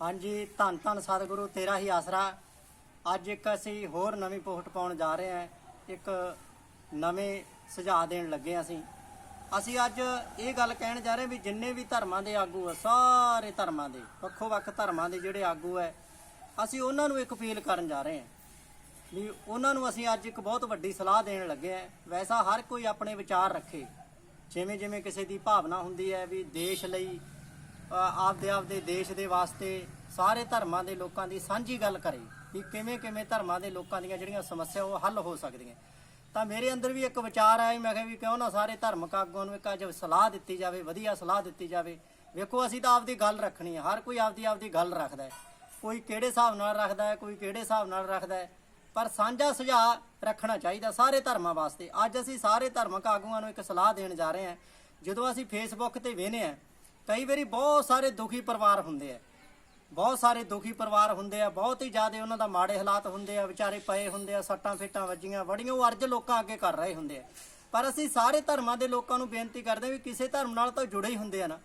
ਹਾਂਜੀ, ਧੰਨ ਧੰਨ ਸਤਿਗੁਰੂ, ਤੇਰਾ ਹੀ ਆਸਰਾ। ਅੱਜ ਇੱਕ ਅਸੀਂ ਹੋਰ ਨਵੀਂ ਪੋਸਟ ਪਾਉਣ ਜਾ ਰਹੇ ਹਾਂ। ਇੱਕ ਨਵੇਂ ਸੁਝਾਅ ਦੇਣ ਲੱਗੇ ਹਾਂ ਅਸੀਂ। ਅਸੀਂ ਅੱਜ ਇਹ ਗੱਲ ਕਹਿਣ ਜਾ ਰਹੇ ਹਾਂ ਵੀ ਜਿੰਨੇ ਵੀ ਧਰਮਾਂ ਦੇ ਆਗੂ ਆ, ਸਾਰੇ ਧਰਮਾਂ ਦੇ ਵੱਖੋ ਵੱਖ ਧਰਮਾਂ ਦੇ ਜਿਹੜੇ ਆਗੂ ਹੈ ਅਸੀਂ ਉਹਨਾਂ ਨੂੰ ਇੱਕ ਅਪੀਲ ਕਰਨ ਜਾ ਰਹੇ ਹਾਂ ਵੀ ਉਹਨਾਂ ਨੂੰ ਅਸੀਂ ਅੱਜ ਇੱਕ ਬਹੁਤ ਵੱਡੀ ਸਲਾਹ ਦੇਣ ਲੱਗੇ ਹਾਂ। ਵੈਸਾ ਹਰ ਕੋਈ ਆਪਣੇ ਵਿਚਾਰ ਰੱਖੇ। ਜਿਵੇਂ ਜਿਵੇਂ ਕਿਸੇ ਦੀ ਭਾਵਨਾ ਹੁੰਦੀ ਹੈ ਵੀ ਦੇਸ਼ ਲਈ ਆਪਦੇ ਆਪਦੇ ਦੇਸ਼ ਦੇ ਵਾਸਤੇ ਸਾਰੇ ਧਰਮਾਂ ਦੇ ਲੋਕਾਂ ਦੀ ਸਾਂਝੀ ਗੱਲ ਕਰੇ ਵੀ ਕਿਵੇਂ ਕਿਵੇਂ ਧਰਮਾਂ ਦੇ ਲੋਕਾਂ ਦੀਆਂ ਜਿਹੜੀਆਂ ਸਮੱਸਿਆ ਉਹ ਹੱਲ ਹੋ ਸਕਦੀਆਂ। ਤਾਂ ਮੇਰੇ ਅੰਦਰ ਵੀ ਇੱਕ ਵਿਚਾਰ ਆਇਆ ਮੈਂ ਕਿਹਾ ਵੀ ਕਿਉਂ ਨਾ ਸਾਰੇ ਧਰਮਕ ਆਗੂਆਂ ਨੂੰ ਇੱਕ ਅੱਜ ਸਲਾਹ ਦਿੱਤੀ ਜਾਵੇ, ਵਧੀਆ ਸਲਾਹ ਦਿੱਤੀ ਜਾਵੇ। ਵੇਖੋ, ਅਸੀਂ ਤਾਂ ਆਪਦੀ ਗੱਲ ਰੱਖਣੀ ਹੈ ਹਰ ਕੋਈ ਆਪਦੀ ਆਪਦੀ ਗੱਲ ਰੱਖਦਾ ਹੈ। ਕੋਈ ਕਿਹੜੇ ਹਿਸਾਬ ਨਾਲ ਰੱਖਦਾ ਹੈ, ਕੋਈ ਕਿਹੜੇ ਹਿਸਾਬ ਨਾਲ ਰੱਖਦਾ ਹੈ। ਪਰ ਸਾਂਝਾ ਸੁਝਾਅ ਰੱਖਣਾ ਚਾਹੀਦਾ ਸਾਰੇ ਧਰਮਾਂ ਵਾਸਤੇ। ਅੱਜ ਅਸੀਂ ਸਾਰੇ ਧਰਮਕ ਆਗੂਆਂ ਨੂੰ ਇੱਕ ਸਲਾਹ ਦੇਣ ਜਾ ਰਹੇ ਹਾਂ। ਜਦੋਂ ਅਸੀਂ ਫੇਸਬੁੱਕ ਤੇ ਵੇਖਦੇ ਹਾਂ ਕਈ ਵਾਰੀ ਬਹੁਤ ਸਾਰੇ ਦੁਖੀ ਪਰਿਵਾਰ ਹੁੰਦੇ ਆ। ਬਹੁਤ ਸਾਰੇ ਦੁਖੀ ਪਰਿਵਾਰ ਹੁੰਦੇ ਆ, ਬਹੁਤ ਹੀ ਜ਼ਿਆਦਾ ਉਹਨਾਂ ਦਾ ਮਾੜੇ ਹਾਲਾਤ ਹੁੰਦੇ ਆ, ਵਿਚਾਰੇ ਪਏ ਹੁੰਦੇ ਆ, ਸੱਟਾਂ ਫੇਟਾਂ ਵੱਜੀਆਂ ਵੜੀਆਂ ਉਹ ਅਰਜ ਲੋਕਾਂ ਅੱਗੇ ਕਰ ਰਹੇ ਹੁੰਦੇ ਆ। ਪਰ ਅਸੀਂ ਸਾਰੇ ਧਰਮਾਂ ਦੇ ਲੋਕਾਂ ਨੂੰ ਬੇਨਤੀ ਕਰਦੇ ਹਾਂ ਵੀ ਕਿਸੇ ਧਰਮ ਨਾਲ ਤਾਂ ਜੁੜੇ ਹੀ ਹੁੰਦੇ ਆ ਨਾ।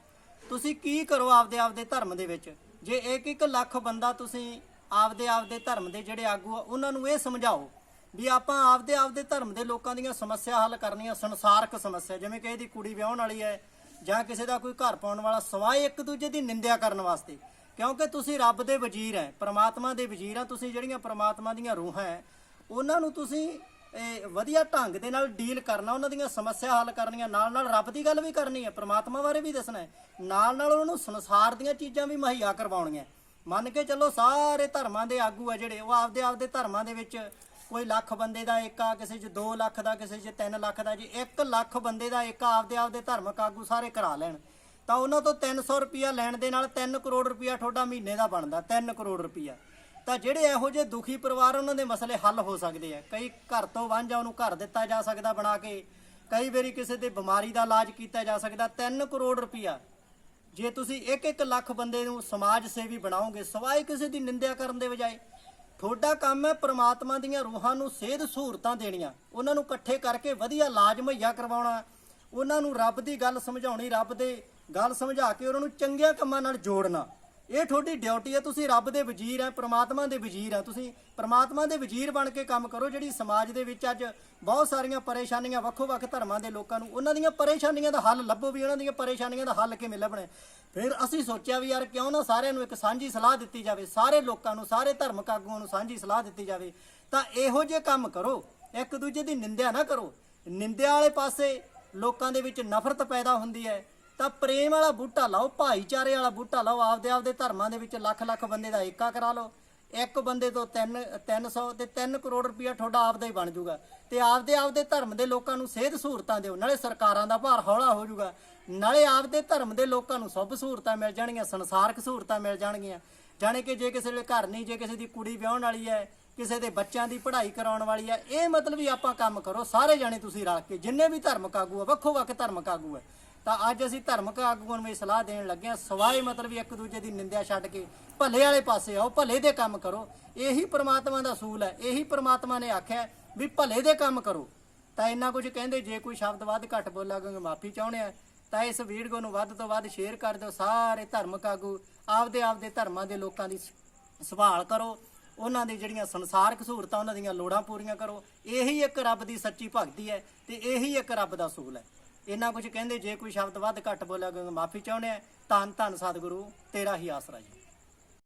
ਤੁਸੀਂ ਕੀ ਕਰੋ ਆਪਦੇ ਆਪਦੇ ਧਰਮ ਦੇ ਵਿੱਚ? ਜੇ ਇੱਕ ਇੱਕ ਲੱਖ ਬੰਦਾ ਤੁਸੀਂ ਆਪਦੇ ਆਪਦੇ ਧਰਮ ਦੇ ਜਿਹੜੇ ਆਗੂ ਆ, ਉਹਨਾਂ ਨੂੰ ਇਹ ਸਮਝਾਓ ਵੀ ਆਪਾਂ ਆਪਦੇ ਆਪਦੇ ਧਰਮ ਦੇ ਲੋਕਾਂ ਦੀਆਂ ਸਮੱਸਿਆ ਹੱਲ ਕਰਨੀਆਂ, ਸੰਸਾਰਕ ਸਮੱਸਿਆ, ਜਿਵੇਂ ਕਿ ਇਹਦੀ ਕੁੜੀ ਵਿਆਹਣ ਵਾਲੀ ਹੈ ਜਾਂ ਕਿਸੇ ਦਾ ਕੋਈ ਘਰ ਪਾਉਣ ਵਾਲਾ ਸਵਾਏ ਇੱਕ ਦੂਜੇ ਦੀ ਨਿੰਦਿਆ ਕਰਨ ਵਾਸਤੇ। ਕਿਉਂਕਿ ਤੁਸੀਂ ਰੱਬ ਦੇ ਵਜ਼ੀਰ ਹੈ, ਪ੍ਰਮਾਤਮਾ ਦੇ ਵਜ਼ੀਰ ਆ, ਤੁਸੀਂ ਜਿਹੜੀਆਂ ਪ੍ਰਮਾਤਮਾ ਦੀਆਂ ਰੂਹਾਂ ਹੈ, ਉਹਨਾਂ ਨੂੰ ਤੁਸੀਂ ਵਧੀਆ ਢੰਗ ਦੇ ਨਾਲ ਡੀਲ ਕਰਨਾ, ਉਹਨਾਂ ਦੀਆਂ ਸਮੱਸਿਆ ਹੱਲ ਕਰਨੀਆਂ ਨਾਲ ਨਾਲ ਰੱਬ ਦੀ ਗੱਲ ਵੀ ਕਰਨੀ ਹੈ, ਪ੍ਰਮਾਤਮਾ ਬਾਰੇ ਵੀ ਦੱਸਣਾ ਹੈ। ਨਾਲ ਨਾਲ ਉਹਨਾਂ ਨੂੰ ਸੰਸਾਰ ਦੀਆਂ ਚੀਜ਼ਾਂ ਵੀ ਮੁਹੱਈਆ ਕਰਵਾਉਣੀਆਂ ਮੰਨ ਕੇ ਚੱਲੋ ਸਾਰੇ ਧਰਮਾਂ ਦੇ ਆਗੂ ਆ ਜਿਹੜੇ, ਉਹ ਆਪਦੇ ਆਪਦੇ ਧਰਮਾਂ ਦੇ ਵਿੱਚ ਕੋਈ ਲੱਖ ਬੰਦੇ ਦਾ ਇੱਕ ਕਿਸੇ 'ਚ 2 ਲੱਖ ਦਾ, ਕਿਸੇ 'ਚ 3 ਲੱਖ ਦਾ ਜੀ 1 ਲੱਖ ਬੰਦੇ ਦਾ ਇੱਕ ਆਪਦੇ ਆਪਦੇ ਧਾਰਮਿਕ ਆਗੂ ਸਾਰੇ ਕਰਾ ਲੈਣ। ਤਾਂ ਉਹਨਾਂ ਤੋਂ 300 ਰੁਪਿਆ ਲੈਣ ਦੇ ਨਾਲ 3 ਕਰੋੜ ਰੁਪਿਆ ਤੁਹਾਡਾ ਮਹੀਨੇ ਦਾ ਬਣਦਾ 3 ਕਰੋੜ ਰੁਪਿਆ ਤਾਂ ਜਿਹੜੇ ਇਹੋ ਜਿਹੇ ਦੁਖੀ ਪਰਿਵਾਰ ਉਹਨਾਂ ਦੇ ਮਸਲੇ ਹੱਲ ਹੋ ਸਕਦੇ ਆ। ਕਈ ਘਰ ਤੋਂ ਵਾਂਝਾ ਉਹਨੂੰ ਘਰ ਦਿੱਤਾ ਜਾ ਸਕਦਾ ਬਣਾ ਕੇ, ਕਈ ਵਾਰੀ ਕਿਸੇ ਦੇ ਬਿਮਾਰੀ ਦਾ ਇਲਾਜ ਕੀਤਾ ਜਾ ਸਕਦਾ 3 ਕਰੋੜ ਰੁਪਿਆ ਜੇ ਤੁਸੀਂ ਇੱਕ ਇੱਕ ਲੱਖ ਬੰਦੇ ਨੂੰ ਸਮਾਜ ਸੇਵੀ ਬਣਾਓਗੇ ਸਵਾਏ ਕਿਸੇ ਦੀ ਨਿੰਦਿਆ ਕਰਨ ਦੇ ਬਜਾਏ ਤੁਹਾਡਾ ਕੰਮ ਹੈ ਪ੍ਰਮਾਤਮਾ ਦੀਆਂ ਰੂਹਾਂ ਨੂੰ ਸਿਹਤ ਸਹੂਲਤਾਂ ਦੇਣੀਆਂ। ਉਹਨਾਂ ਨੂੰ ਇਕੱਠੇ ਕਰਕੇ ਵਧੀਆ ਇਲਾਜ ਮੁਹੱਈਆ ਕਰਵਾਉਣਾ। ਉਹਨਾਂ ਨੂੰ ਰੱਬ ਦੀ ਗੱਲ ਸਮਝਾਉਣੀ, ਰੱਬ ਦੇ ਗੱਲ ਸਮਝਾ ਕੇ ਉਹਨਾਂ ਨੂੰ ਚੰਗੀਆਂ ਕੰਮਾਂ ਨਾਲ ਜੋੜਨਾ। ਇਹ ਤੁਹਾਡੀ ਡਿਊਟੀ ਹੈ, ਤੁਸੀਂ ਰੱਬ ਦੇ ਵਜ਼ੀਰ ਹੈ, ਪ੍ਰਮਾਤਮਾ ਦੇ ਵਜ਼ੀਰ ਹੈ। ਤੁਸੀਂ ਪ੍ਰਮਾਤਮਾ ਦੇ ਵਜ਼ੀਰ ਬਣ ਕੇ ਕੰਮ ਕਰੋ, ਜਿਹੜੀ ਸਮਾਜ ਦੇ ਵਿੱਚ ਅੱਜ ਬਹੁਤ ਸਾਰੀਆਂ ਪਰੇਸ਼ਾਨੀਆਂ ਵੱਖੋ ਵੱਖ ਧਰਮਾਂ ਦੇ ਲੋਕਾਂ ਨੂੰ, ਉਹਨਾਂ ਦੀਆਂ ਪਰੇਸ਼ਾਨੀਆਂ ਦਾ ਹੱਲ ਲੱਭੋ ਵੀ, ਉਹਨਾਂ ਦੀਆਂ ਪਰੇਸ਼ਾਨੀਆਂ ਦਾ ਹੱਲ ਕਿਵੇਂ ਲੱਭਣਾ ਫਿਰ ਅਸੀਂ ਸੋਚਿਆ ਵੀ ਯਾਰ, ਕਿਉਂ ਨਾ ਸਾਰਿਆਂ ਨੂੰ ਇੱਕ ਸਾਂਝੀ ਸਲਾਹ ਦਿੱਤੀ ਜਾਵੇ, ਸਾਰੇ ਲੋਕਾਂ ਨੂੰ, ਸਾਰੇ ਧਰਮਕ ਆਗੂਆਂ ਨੂੰ ਸਾਂਝੀ ਸਲਾਹ ਦਿੱਤੀ ਜਾਵੇ, ਤਾਂ ਇਹੋ ਜਿਹੇ ਕੰਮ ਕਰੋ, ਇੱਕ ਦੂਜੇ ਦੀ ਨਿੰਦਿਆ ਨਾ ਕਰੋ। ਨਿੰਦਿਆ ਵਾਲੇ ਪਾਸੇ ਲੋਕਾਂ ਦੇ ਵਿੱਚ ਨਫ਼ਰਤ ਪੈਦਾ ਹੁੰਦੀ ਹੈ ਤਾਂ ਪ੍ਰੇਮ ਵਾਲਾ ਬੂਟਾ ਲਾਓ, ਭਾਈਚਾਰੇ ਵਾਲਾ ਬੂਟਾ ਲਾਓ, ਆਪਦੇ ਆਪਦੇ ਧਰਮਾਂ ਦੇ ਵਿੱਚ ਲੱਖ ਲੱਖ ਬੰਦੇ ਦਾ ਏਕਾ ਕਰਾ ਲਓ। ਇੱਕ ਬੰਦੇ ਤੋਂ 3 300 ਤੇ 3 ਕਰੋੜ ਰੁਪਇਆ ਤੁਹਾਡਾ ਆਪਦਾ ਹੀ ਬਣ ਜਾਊਗਾ। ਤੇ ਆਪਦੇ ਆਪਦੇ ਧਰਮ ਦੇ ਲੋਕਾਂ ਨੂੰ ਸਿਹਤ ਸਹੂਲਤਾਂ ਦਿਓ, ਨਾਲੇ ਸਰਕਾਰਾਂ ਦਾ ਭਾਰ ਹੌਲਾ ਹੋ ਜਾਊਗਾ। ਨਾਲੇ ਆਪਦੇ ਧਰਮ ਦੇ ਲੋਕਾਂ ਨੂੰ ਸਭ ਸਹੂਲਤਾਂ ਮਿਲ ਜਾਣਗੀਆਂ, ਸੰਸਾਰਕ ਸਹੂਲਤਾਂ ਮਿਲ ਜਾਣਗੀਆਂ। ਜਾਣੇ ਕਿ ਜੇ ਕਿਸੇ ਦੇ ਘਰ ਨਹੀਂ, ਜੇ ਕਿਸੇ ਦੀ ਕੁੜੀ ਵਿਆਹਣ ਵਾਲੀ ਹੈ, ਕਿਸੇ ਦੇ ਬੱਚਿਆਂ ਦੀ ਪੜ੍ਹਾਈ ਕਰਾਉਣ ਵਾਲੀ ਹੈ, ਇਹ ਮਤਲਬ ਵੀ ਆਪਾਂ ਕੰਮ ਕਰੋ, ਸਾਰੇ ਜਾਣੇ ਤੁਸੀਂ ਰਲ ਕੇ, ਜਿੰਨੇ ਵੀ ਧਰਮਕ ਆਗੂ ਆ, ਵੱਖੋ ਵੱਖ ਧਰਮਕ ਆਗੂ ਆ। ਤਾਂ ਅੱਜ ਅਸੀਂ ਧਰਮਕ ਆਗੂਆਂ ਨੂੰ ਇਹ ਸਲਾਹ ਦੇਣ ਲੱਗੇ ਹਾਂ। ਸਵਾਏ ਮਤਲਬ ਇੱਕ ਦੂਜੇ ਦੀ ਨਿੰਦਿਆ ਛੱਡ ਕੇ ਭਲੇ ਵਾਲੇ ਪਾਸੇ ਆਓ, ਭਲੇ ਦੇ ਕੰਮ ਕਰੋ। ਇਹੀ ਪ੍ਰਮਾਤਮਾ ਦਾ ਅਸੂਲ ਹੈ। ਇਹੀ ਪ੍ਰਮਾਤਮਾ ਨੇ ਆਖਿਆ ਵੀ ਭਲੇ ਦੇ ਕੰਮ ਕਰੋ। ਤਾਂ ਇੰਨਾ ਕੁਝ ਕਹਿੰਦੇ, ਜੇ ਕੋਈ ਸ਼ਬਦ ਵੱਧ ਘੱਟ ਬੋਲਾ ਕਿਉਂਕਿ ਮਾਫੀ ਚਾਹੁੰਦੇ ਆ, ਤਾਂ ਇਸ ਵੀਡੀਓ ਨੂੰ ਵੱਧ ਤੋਂ ਵੱਧ ਸ਼ੇਅਰ ਕਰ ਦਿਓ। ਸਾਰੇ ਧਰਮਕ ਆਗੂ, ਆਪਦੇ ਆਪਦੇ ਧਰਮਾਂ ਦੇ ਲੋਕਾਂ ਦੀ ਸੰਭਾਲ ਕਰੋ। ਉਹਨਾਂ ਦੀ ਜਿਹੜੀਆਂ ਸੰਸਾਰਕ ਸਹੂਲਤਾਂ, ਉਹਨਾਂ ਦੀਆਂ ਲੋੜਾਂ ਪੂਰੀਆਂ ਕਰੋ। ਇਹੀ ਇੱਕ ਰੱਬ ਦੀ ਸੱਚੀ ਭਗਤੀ ਹੈ ਤੇ ਇਹੀ ਇੱਕ ਰੱਬ ਦਾ ਅਸੂਲ ਹੈ। ਇੰਨਾ ਕੁਝ ਕਹਿੰਦੇ, ਜੇ ਕੋਈ ਸ਼ਬਦ ਵੱਧ ਘੱਟ ਬੋਲਿਆ ਕਿਉਂਕਿ ਮਾਫੀ ਚਾਹੁੰਦੇ ਆ ਧੰਨ ਧੰਨ ਸਤਿਗੁਰੂ, ਤੇਰਾ ਹੀ ਆਸਰਾ ਜੀ।